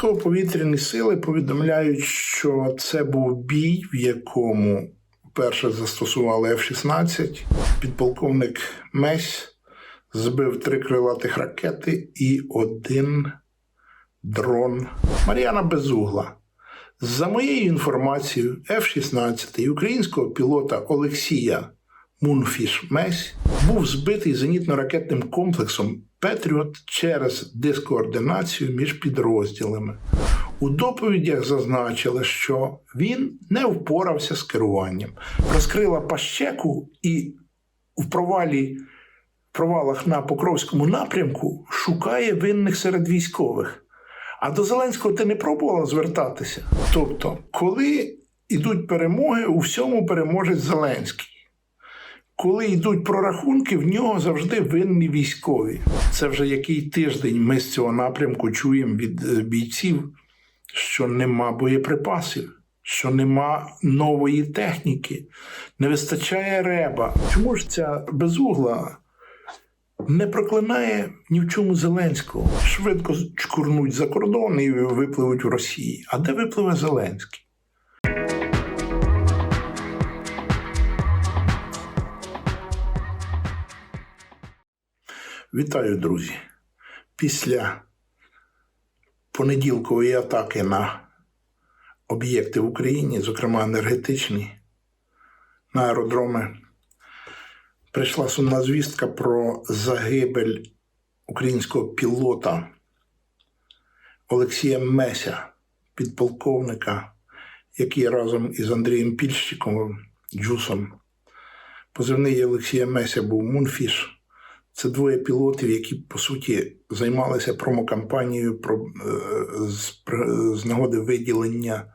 Військово-повітряні сили повідомляють, що це був бій, в якому перше застосували F-16. Підполковник Месь збив три крилатих ракети і один дрон. Мар'яна Безугла. За моєю інформацією, F-16 і українського пілота Олексія Мунфіш Месь був збитий зенітно-ракетним комплексом Петріот через дискоординацію між підрозділами. У доповідях зазначили, що він не впорався з керуванням, розкрила пащеку і в провалі провалах на Покровському напрямку шукає винних серед військових. А до Зеленського ти не пробувала звертатися. Тобто, коли йдуть перемоги, у всьому переможець Зеленський. Коли йдуть прорахунки, в нього завжди винні військові. Це вже який тиждень ми з цього напрямку чуємо від е, бійців, що нема боєприпасів, що нема нової техніки, не вистачає реба. Чому ж ця безугла не проклинає ні в чому Зеленського? Швидко чкурнуть за кордон і випливуть в Росії. А де випливе Зеленський? Вітаю, друзі. Після понеділкової атаки на об'єкти в Україні, зокрема енергетичні, на аеродроми, прийшла сумна звістка про загибель українського пілота Олексія Меся, підполковника, який разом із Андрієм Пільщиковим, Джусом, позивний Олексія Меся був Мунфіш. Це двоє пілотів, які по суті займалися промокампанією про, е, з, з нагоди виділення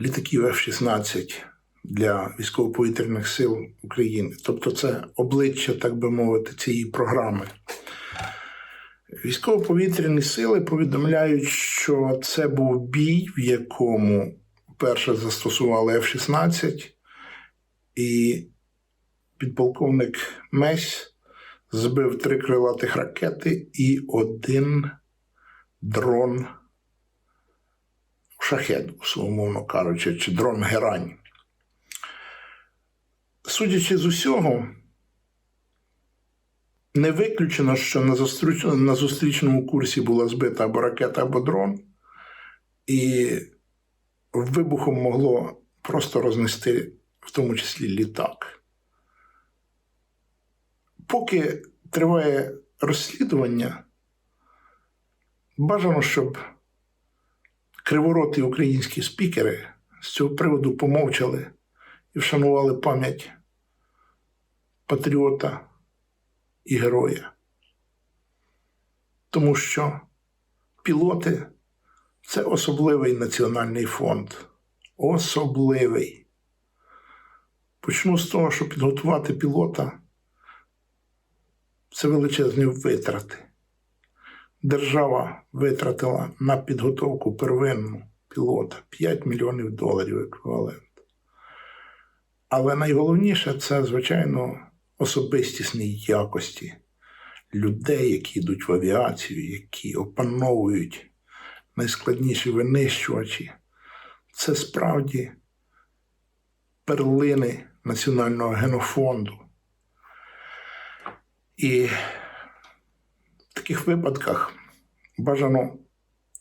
літаків F-16 для військово-повітряних сил України. Тобто, це обличчя, так би мовити, цієї програми. Військово-повітряні сили повідомляють, що це був бій, в якому перше застосували F-16, і підполковник Месь збив три крилатих ракети і один дрон шахет, умовно кажучи, чи дрон Герань. Судячи з усього, не виключено, що на, зустріч... на зустрічному курсі була збита або ракета, або дрон, і вибухом могло просто рознести, в тому числі літак. Поки триває розслідування, бажано, щоб кривороті українські спікери з цього приводу помовчали і вшанували пам'ять патріота і героя. Тому що пілоти це особливий національний фонд. Особливий. Почну з того, що підготувати пілота це величезні витрати. Держава витратила на підготовку первинну пілота 5 мільйонів доларів еквівалент. Але найголовніше це, звичайно, особистісні якості людей, які йдуть в авіацію, які опановують найскладніші винищувачі. Це справді перлини національного генофонду. І в таких випадках бажано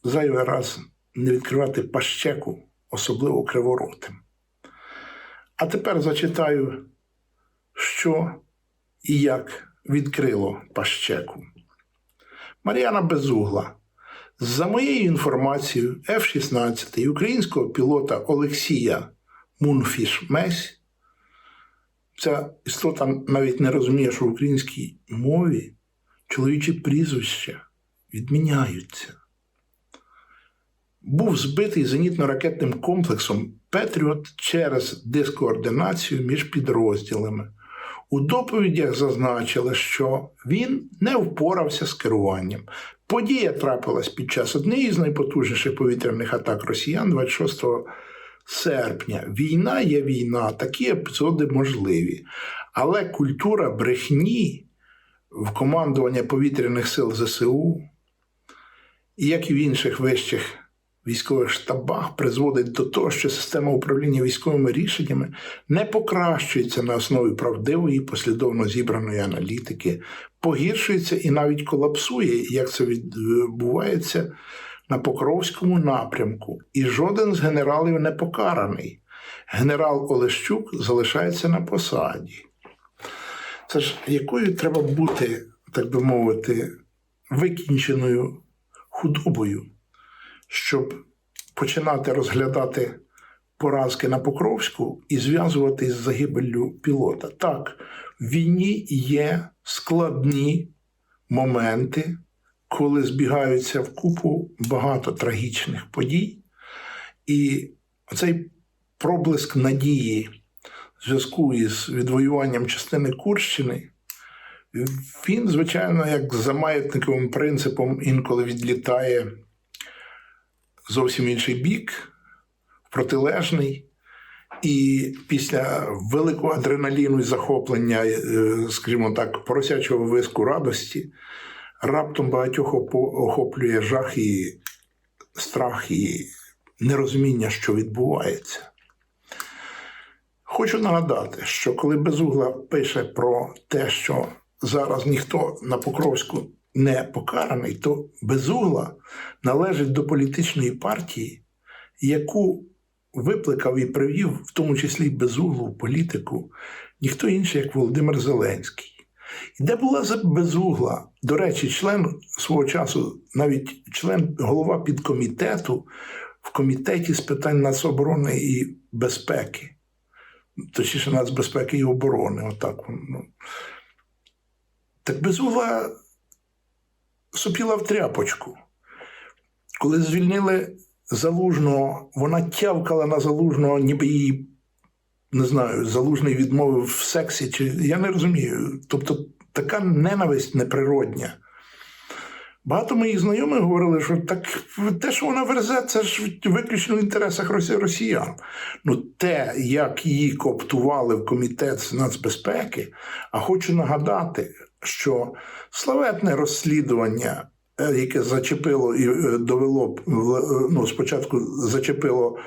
зайвий раз не відкривати пащеку, особливо криворотим. А тепер зачитаю, що і як відкрило пащеку. Мар'яна Безугла. За моєю інформацією, F-16 українського пілота Олексія Мунфіш Месь Ця істота навіть не розуміє, що в українській мові чоловічі прізвища відміняються. Був збитий зенітно-ракетним комплексом Петріот через дискоординацію між підрозділами. У доповідях зазначили, що він не впорався з керуванням. Подія трапилась під час однієї з найпотужніших повітряних атак росіян 26 серпня. Війна є війна, такі епізоди можливі. Але культура брехні в командування повітряних сил ЗСУ як і в інших вищих військових штабах, призводить до того, що система управління військовими рішеннями не покращується на основі правдивої, послідовно зібраної аналітики, погіршується і навіть колапсує, як це відбувається на Покровському напрямку. І жоден з генералів не покараний. Генерал Олещук залишається на посаді. Це ж якою треба бути, так би мовити, викінченою худобою, щоб починати розглядати поразки на Покровську і зв'язувати з загибеллю пілота. Так, в війні є складні моменти, коли збігаються в купу багато трагічних подій, і цей проблиск надії в зв'язку із відвоюванням частини Курщини, він, звичайно, як за маятниковим принципом інколи відлітає зовсім інший бік, протилежний. І після великого адреналіну і захоплення, е, скажімо так, поросячого виску радості, раптом багатьох охоплює жах і страх і нерозуміння, що відбувається. Хочу нагадати, що коли Безугла пише про те, що зараз ніхто на Покровську не покараний, то Безугла належить до політичної партії, яку викликав і привів, в тому числі Безуглу політику, ніхто інший, як Володимир Зеленський. І де була Безугла, до речі, член свого часу, навіть член голова підкомітету в комітеті з питань нацоборони і безпеки точніше нацбезпеки і оборони. Отак. Ну. Так безугла супіла в тряпочку. Коли звільнили залужного, вона тявкала на залужного, ніби її, не знаю, залужний відмовив в сексі, чи я не розумію. Тобто така ненависть неприродня. Багато моїх знайомих говорили, що так те, що вона верзе, це ж виключно в інтересах росіян. Ну, те, як її кооптували в комітет з нацбезпеки, а хочу нагадати, що славетне розслідування, е, яке зачепило і е, довело е, ну, спочатку зачепило,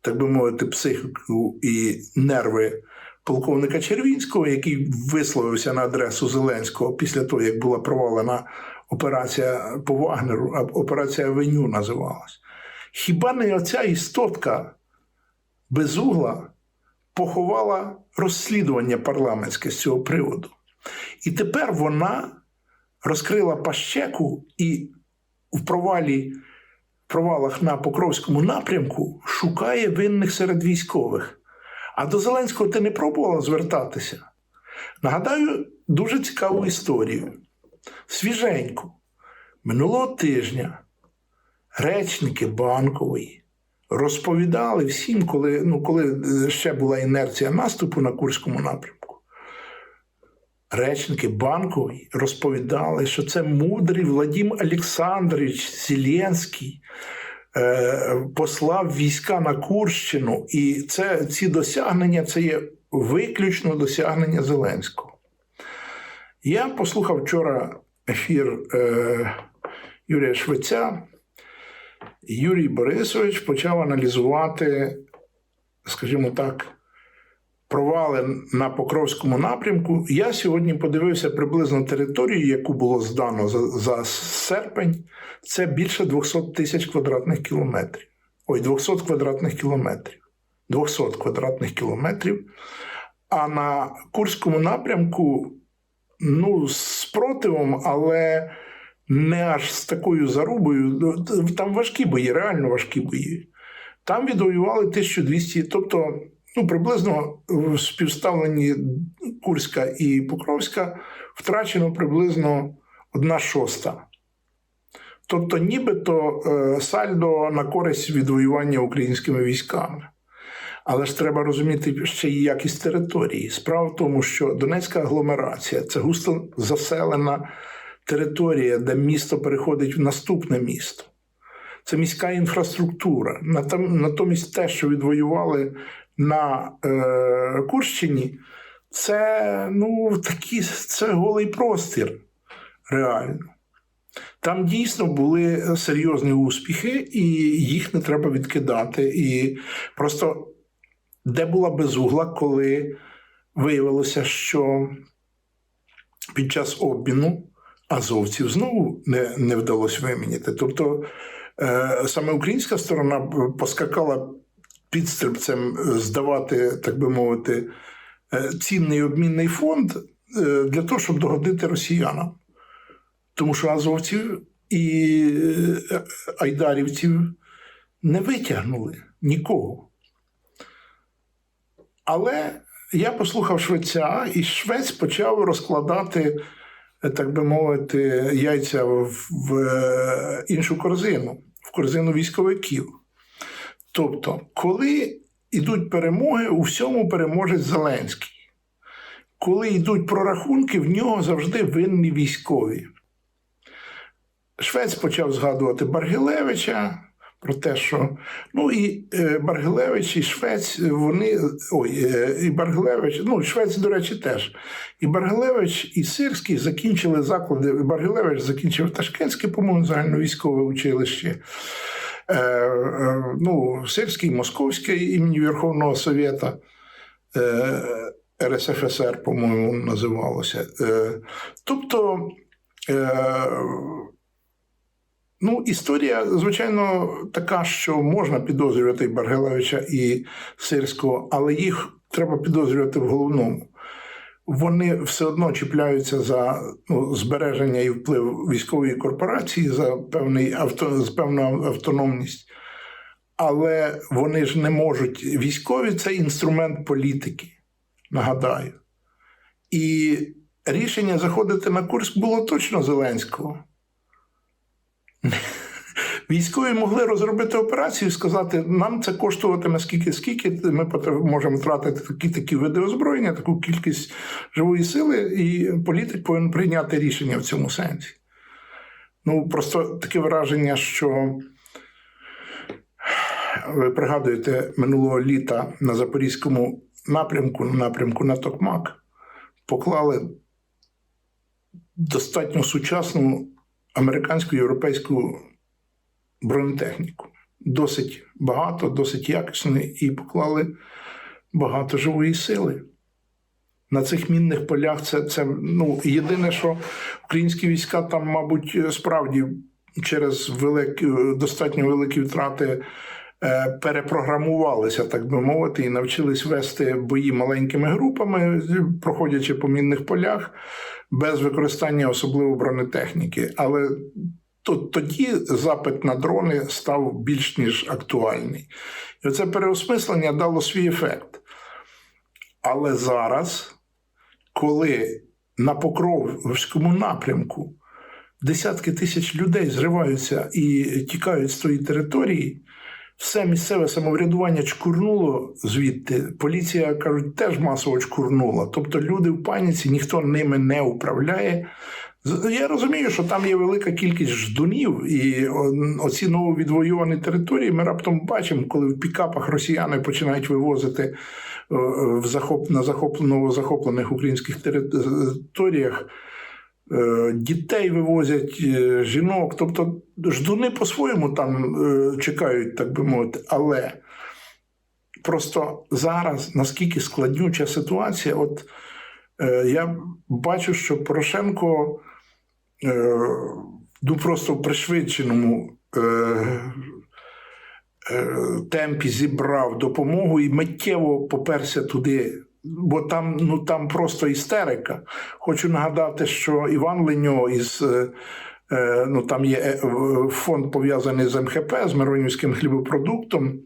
так би мовити, психіку і нерви полковника Червінського, який висловився на адресу Зеленського після того, як була провалена операція по Вагнеру, операція Веню називалась. Хіба не оця істотка безугла поховала розслідування парламентське з цього приводу? І тепер вона розкрила пащеку і в провалі, провалах на Покровському напрямку шукає винних серед військових. А до Зеленського ти не пробувала звертатися? Нагадаю дуже цікаву історію. Свіженьку. Минулого тижня речники банкової розповідали всім, коли, ну, коли ще була інерція наступу на Курському напрямку. Речники банкової розповідали, що це мудрий Владимир Олександрович Зеленський е, послав війська на Курщину, і це, ці досягнення це є виключно досягнення Зеленського. Я послухав вчора ефір е, Юрія Швеця. Юрій Борисович почав аналізувати, скажімо так, провали на Покровському напрямку. Я сьогодні подивився приблизно територію, яку було здано за, за серпень. Це більше 200 тисяч квадратних кілометрів. Ой, 200 квадратних кілометрів. 200 квадратних кілометрів. А на Курському напрямку ну, спротивом, але не аж з такою зарубою. Ну, Там важкі бої, реально важкі бої. Там відвоювали 1200, тобто ну, приблизно в співставленні Курська і Покровська втрачено приблизно одна шоста. Тобто, нібито е, сальдо на користь відвоювання українськими військами. Але ж треба розуміти ще й якість території. Справа в тому, що Донецька агломерація це густо заселена територія, де місто переходить в наступне місто. Це міська інфраструктура. Натомість те, що відвоювали на е, Курщині, це ну, такі, це голий простір реально. Там дійсно були серйозні успіхи, і їх не треба відкидати. І просто де була безугла, коли виявилося, що під час обміну азовців знову не, не вдалося виміняти. Тобто е, саме українська сторона поскакала підстрибцем здавати, так би мовити, е, цінний обмінний фонд е, для того, щоб догодити росіянам. Тому що азовців і е, айдарівців не витягнули нікого. Але я послухав швеця, і швець почав розкладати, е, так би мовити, яйця в, е, іншу корзину, в корзину військовиків. Тобто, коли йдуть перемоги, у всьому переможець Зеленський. Коли йдуть прорахунки, в нього завжди винні військові. Швець почав згадувати Баргилевича про те, що ну і е, Баргилевич, і Швець, вони ой, е, і Баргилевич, ну Швець, до rечі, теж. І Баргилевич, і Сирський закінчили заклади. Баргилевич закінчив Ташкентське, по-моєму, загальновійськове училище. Е, е, ну, Сирський, Московське імені Верховного Совєта. Е, РСФСР, по-моєму, називалося. Тобто, ну, історія, звичайно, така, що можна підозрювати і Баргелевича і Сирського, але їх треба підозрювати в головному. Вони все одно чіпляються за ну, збереження і вплив військової корпорації за певний авто, за певну автономність. Але вони ж не можуть. Військові це інструмент політики нагадаю. І рішення заходити на Курськ було точно Зеленського. Військові могли розробити операцію і сказати, нам це коштуватиме скільки, скільки ми можемо втратити такі такі види озброєння, таку кількість живої сили, і політик повинен прийняти рішення в цьому сенсі. Ну, просто таке враження, що ви пригадуєте минулого літа на Запорізькому напрямку, напрямку на Токмак, поклали достатньо сучасну американську європейську бронетехніку. Досить багато, досить якісної, і поклали багато живої сили. На цих мінних полях це це ну, єдине, що українські війська там, мабуть, справді через великі, достатньо великі втрати Е, перепрограмувалися, так би мовити, і навчились вести бої маленькими групами, проходячи по мінних полях без використання особливо бронетехніки. Але тоді запит на дрони став більш ніж актуальний. І це переосмислення дало свій ефект. Але зараз, коли на Покровському напрямку десятки тисяч людей зриваються і тікають з тої території, все місцеве самоврядування чкурнуло звідти. Поліція кажуть, теж масово чкурнула. Тобто люди в паніці, ніхто ними не управляє. Я розумію, що там є велика кількість ждунів, і оці нововідвоювані території ми раптом бачимо, коли в пікапах росіяни починають вивозити е, в захоп на захоплено захоплених українських територіях. Е, дітей вивозять, е, жінок. Тобто ждуни по-своєму там чекають, так би мовити. Але просто зараз наскільки складнюча ситуація, от я бачу, що Порошенко ну просто в пришвидшеному темпі зібрав допомогу і миттєво поперся туди бо там ну там просто істерика. Хочу нагадати, що Іван Леньо із е, е ну там є е, фонд пов'язаний з МХП, з Миронівським хлібопродуктом.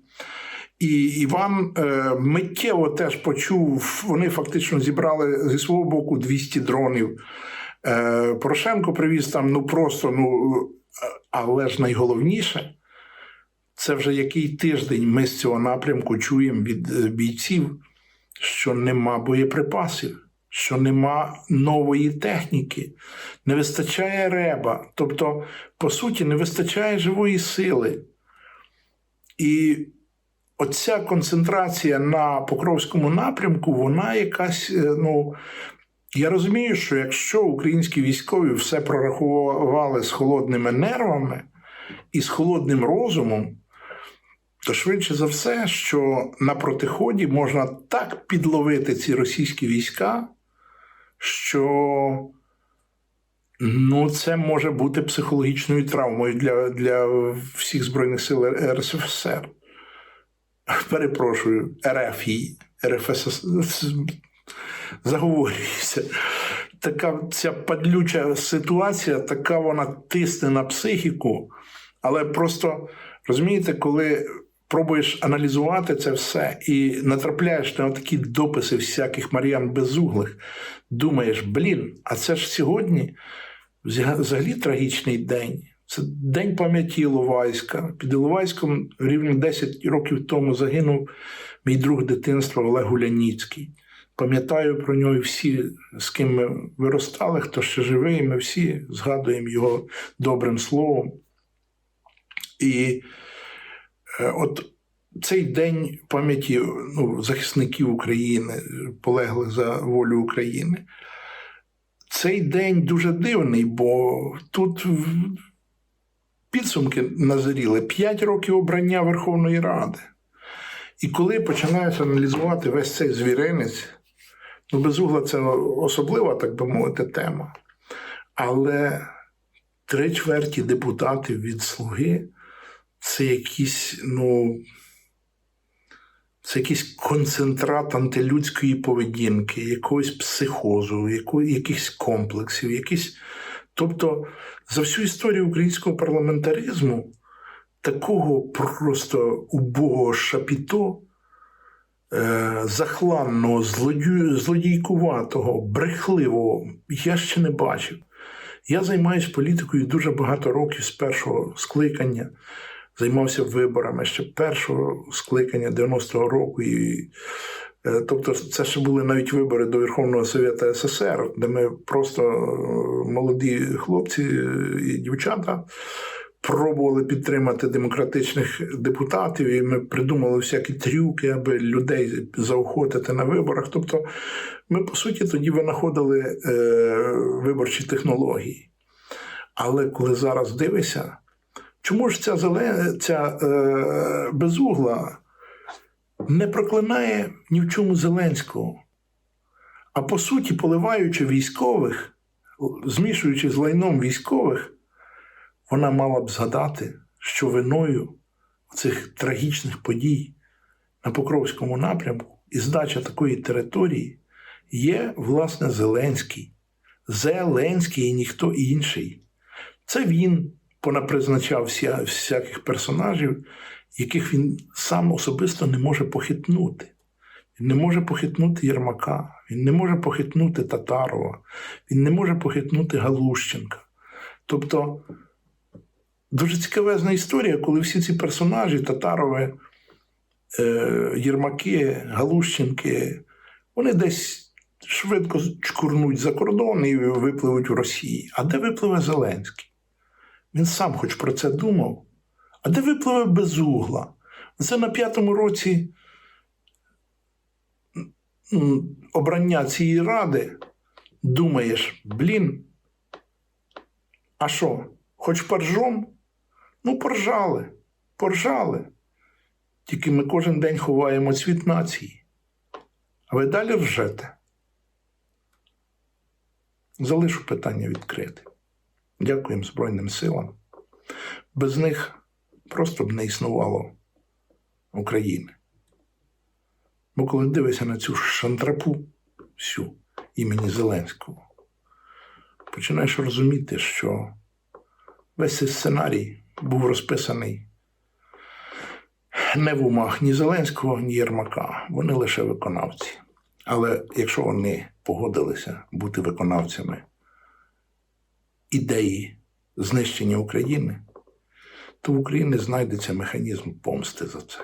І Іван е, миттєво теж почув, вони фактично зібрали зі свого боку 200 дронів. Е, Порошенко привіз там ну просто, ну але ж найголовніше, це вже який тиждень ми з цього напрямку чуємо від е, бійців що нема боєприпасів, що нема нової техніки, не вистачає реба. Тобто, по суті, не вистачає живої сили. І оця концентрація на Покровському напрямку, вона якась, е, ну, Я розумію, що якщо українські військові все прорахували з холодними нервами і з холодним розумом, то швидше за все, що на протиході можна так підловити ці російські війська, що ну, це може бути психологічною травмою для, для всіх Збройних сил РСФСР. Перепрошую, РФ і РФСС заговорюється. Така ця падлюча ситуація, така вона тисне на психіку, але просто розумієте, коли пробуєш аналізувати це все і натрапляєш на такі дописи всяких Мар'ян Безуглих, думаєш, блін, а це ж сьогодні взагалі трагічний день. Це День пам'яті Іловайська. Під Іловайськом рівно 10 років тому загинув мій друг дитинства Олег Гуляніцький. Пам'ятаю про нього всі, з ким ми виростали, хто ще живий, ми всі згадуємо його добрим словом. І е, от цей день пам'яті ну, захисників України, полеглих за волю України. Цей день дуже дивний, бо тут підсумки назріли 5 років обрання Верховної Ради. І коли починаєш аналізувати весь цей звіринець, ну, безугла це особлива, так би мовити, тема. Але три чверті депутатів від Слуги це якісь, ну, це якийсь концентрат антилюдської поведінки, якогось психозу, якихось комплексів, якісь. Тобто за всю історію українського парламентаризму такого просто убогого шапіто, захланного, злодійкуватого, брехливого я ще не бачив. Я займаюся політикою дуже багато років з першого скликання займався виборами ще першого скликання 90-го року. І, е, Тобто, це ще були навіть вибори до Верховного Совєта СССР, де ми просто е, молоді хлопці і дівчата. Пробували підтримати демократичних депутатів, і ми придумали всякі трюки, аби людей заохотити на виборах. Тобто, ми, по суті, тоді винаходили е, виборчі технології. Але коли зараз дивишся, Чому ж ця зелена, ця е, безугла не проклинає ні в чому Зеленського? А по суті, поливаючи військових, змішуючи з лайном військових, вона мала б згадати, що виною цих трагічних подій на Покровському напрямку і здача такої території є, власне, Зеленський. Зеленський і ніхто інший. Це він понапризначав вся, всяких персонажів, яких він сам особисто не може похитнути. Він не може похитнути Єрмака, він не може похитнути Татарова, він не може похитнути Галущенка. Тобто дуже цікавезна історія, коли всі ці персонажі, Татарови, е, Єрмаки, Галущенки, вони десь швидко чкурнуть за кордон і випливуть в Росії. А де випливе Зеленський? Він сам хоч про це думав. А де випливе безугла? Це на п'ятому році обрання цієї ради. Думаєш, блін, а що, хоч поржом? Ну, поржали, поржали. Тільки ми кожен день ховаємо цвіт нації. А ви далі ржете? Залишу питання відкрите. Дякуємо Збройним силам. Без них просто б не існувало України. Бо коли дивишся на цю шантрапу всю імені Зеленського, починаєш розуміти, що весь цей сценарій був розписаний не в умах ні Зеленського, ні Єрмака. Вони лише виконавці. Але якщо вони погодилися бути виконавцями, ідеї знищення України, то в Україні знайдеться механізм помсти за це.